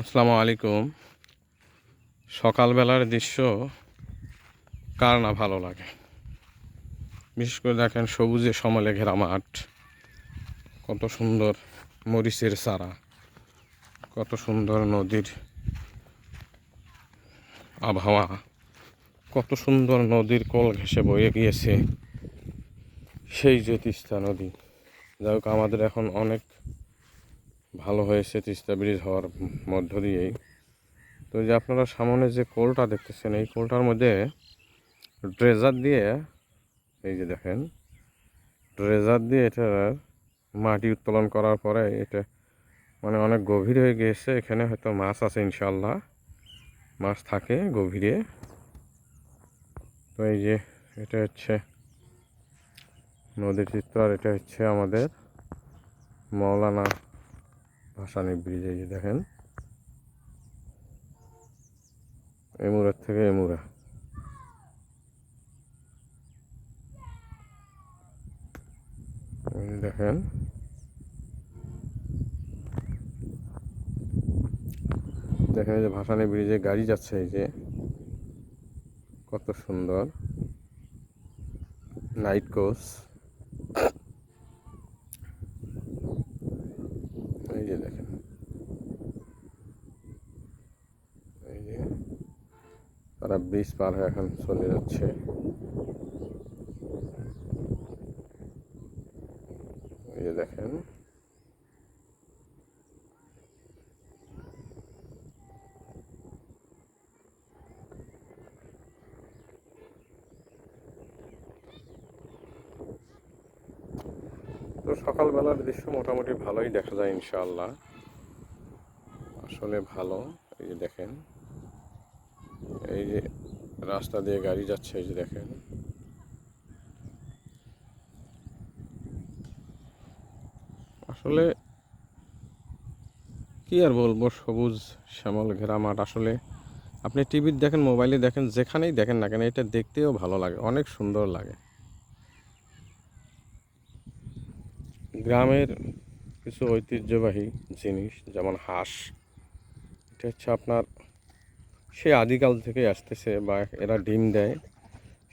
আসসালামু আলাইকুম। সকালবেলার দৃশ্য কার না ভালো লাগে? বিশেষ করে দেখেন সবুজে সমলে ঘেরা মাঠ, কত সুন্দর মরিচের চারা, কত সুন্দর নদীর আবহাওয়া, কত সুন্দর নদীর কল ঘেঁষে বয়ে গিয়েছে সেই তিস্তা নদী। যাই হোক, আমাদের এখন অনেক ভালো হয়েছে তিস্তা ব্রিজ হওয়ার মধ্য দিয়েই। তো যে আপনারা সামনে যে কোলটা দেখতেছেন, এই কোলটার মধ্যে ড্রেজার দিয়ে, এই যে দেখেন ড্রেজার দিয়ে এটা মাটি উত্তোলন করার পরে এটা মানে অনেক গভীর হয়ে গিয়েছে। এখানে হয়তো মাছ আছে ইনশাল্লাহ মাছ থাকে গভীরে। তো এই যে এটা হচ্ছে নদীর চিত্র আর এটা হচ্ছে আমাদের মৌলানা ভাসানি ব্রিজ এই যে দেখেন। এমুরার থেকে এমুরা। দেখেন। দেখেন যে ভাসানি ব্রিজে গাড়ি যাচ্ছে এই যে। কত সুন্দর। নাইট কোচ এই যে দেখেন এই যে তারা ব্রিজ পার হয়ে এখন চলে যাচ্ছে। দেখেন। তো সকালবেলার দৃশ্য মোটামুটি ভালোই দেখা যায় ইনশাআল্লাহ। আসলে ভালো, এই দেখেন। এই যে রাস্তা দিয়ে গাড়ি যাচ্ছে, এই যে দেখেন। আসলে কি আর বলব, সবুজ শ্যামল ঘেরা মাঠ। আসলে আপনি টিভির দেখেন, মোবাইলে দেখেন, যেখানেই দেখেন না কেন, এটা দেখতেও ভালো লাগে, অনেক সুন্দর লাগে। গ্রামের কিছু ঐতিহ্যবাহী জিনিস, যেমন হাঁস, এটা হচ্ছে আপনার সে আদিকাল থেকে আসতেছে বা এরা ডিম দেয়,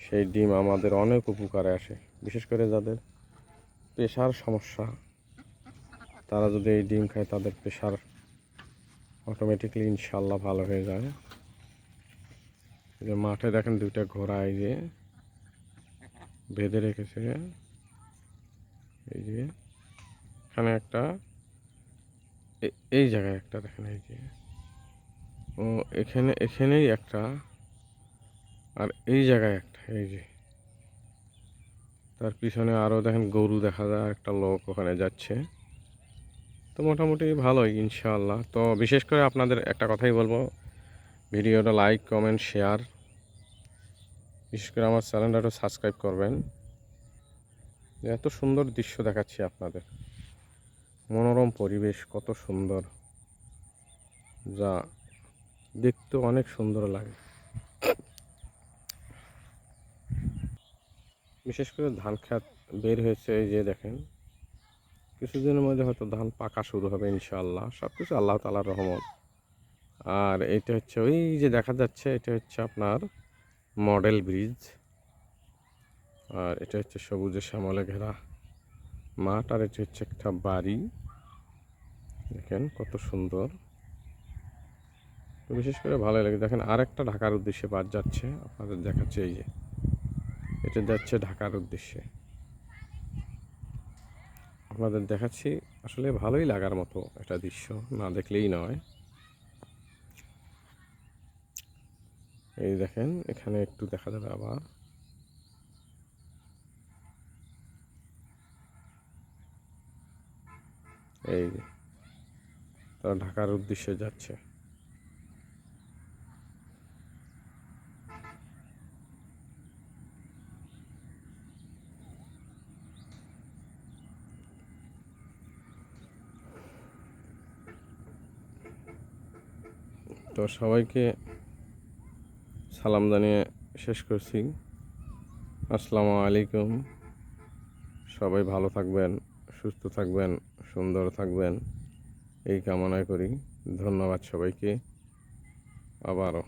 সেই ডিম আমাদের অনেক উপকারে আসে, বিশেষ করে যাদের প্রেশার সমস্যা। তারা যদি এই ডিম খায়, তাদের প্রেশার অটোমেটিকলি ইনশাল্লাহ ভালো হয়ে যায়। যে মাঠে দেখেন দুইটা ঘোড়া, এই যে বেঁধে রেখেছে। এই যে এখানে একটা এই জায়গায় একটা দেখেন, এই যে ও, এখানে, এখানেই একটা। আর এই জায়গায় একটা, এই যে। তার পিছনে আরও দেখেন গরু দেখা যায় একটা লোক ওখানে যাচ্ছে। তো মোটামুটি ভালোই, ইনশাআল্লাহ। তো বিশেষ করে আপনাদের একটা কথাই বলব, ভিডিওটা লাইক, কমেন্ট, শেয়ার। বিশেষ করে আমার চ্যানেলটা একটু সাবস্ক্রাইব করবেন। এত সুন্দর দৃশ্য দেখাচ্ছি আপনাদের। মনোরম পরিবেশ, কত সুন্দর। যা দেখতে অনেক সুন্দর লাগে। বিশেষ করে ধান খেত বের হয়েছে, এই যে দেখেন। কিছুদিনের মধ্যে হয়তো ধান পাকা শুরু হবে ইনশাআল্লাহ। সব কিছু আল্লাহ তালার রহমত। আর এটা হচ্ছে ওই যে দেখা যাচ্ছে, এটা হচ্ছে আপনার মডেল ব্রিজ। আর এটা হচ্ছে সবুজে শ্যামলে ঘেরা মাঠ। আর এটা হচ্ছে একটা বাড়ি। দেখেন কত সুন্দর। তো বিশেষ করে ভালো লাগে। দেখেন আরেকটা ঢাকার উদ্দেশ্যে বাস যাচ্ছে, আপনাদের দেখাচ্ছে এই যে। এটা যাচ্ছে ঢাকার উদ্দেশ্যে। আপনাদের দেখাচ্ছি, আসলে ভালোই লাগার মতো একটা দৃশ্য, না দেখলেই নয়। এই দেখেন, এখানে একটু দেখা যাবে আবার। এই তারা ঢাকার উদ্দেশ্যে যাচ্ছে। তো সবাইকে সালাম জানিয়ে শেষ করছি। আসসালামু আলাইকুম। সবাই ভালো থাকবেন, সুস্থ থাকবেন, সুন্দর থাকবেন। এই কামনায় করি। ধন্যবাদ সবাইকে। আবারও।